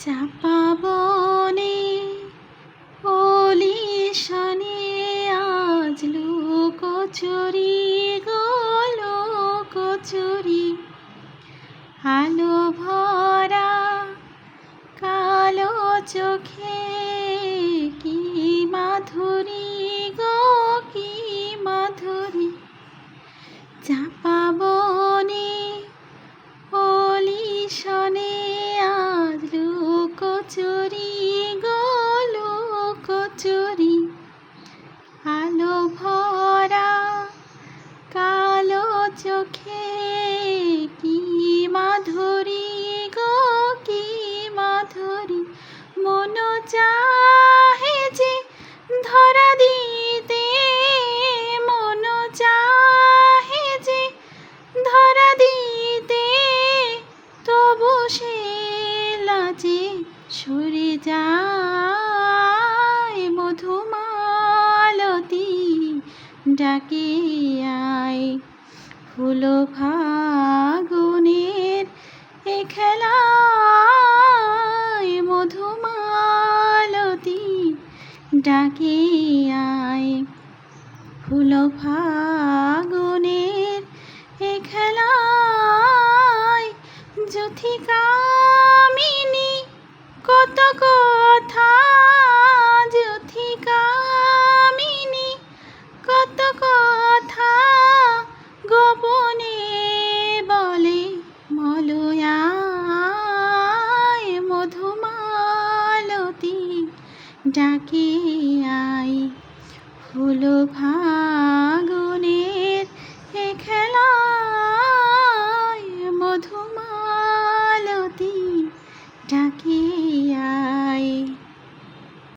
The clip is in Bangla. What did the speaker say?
চাপা বনে অলি শনে আজ লুকোচুরি গলো কচুরি আলো ভরা কালো চোখে লুকোচুরি গলো কচুরি আলো ভরা কালো চোখে কি মাধুরী গো কি মাধুরী। মনো চাহে ডাকে আয় ফুল ফাগুনের এ খেলায় মধুমালতী ডাকে আয় ফুল ফাগুনের এ খেলায় যুথিকামিনী কত কথা ডাকে আই ফুল ফাগুনের খেলায় মধুমালতী ডাকে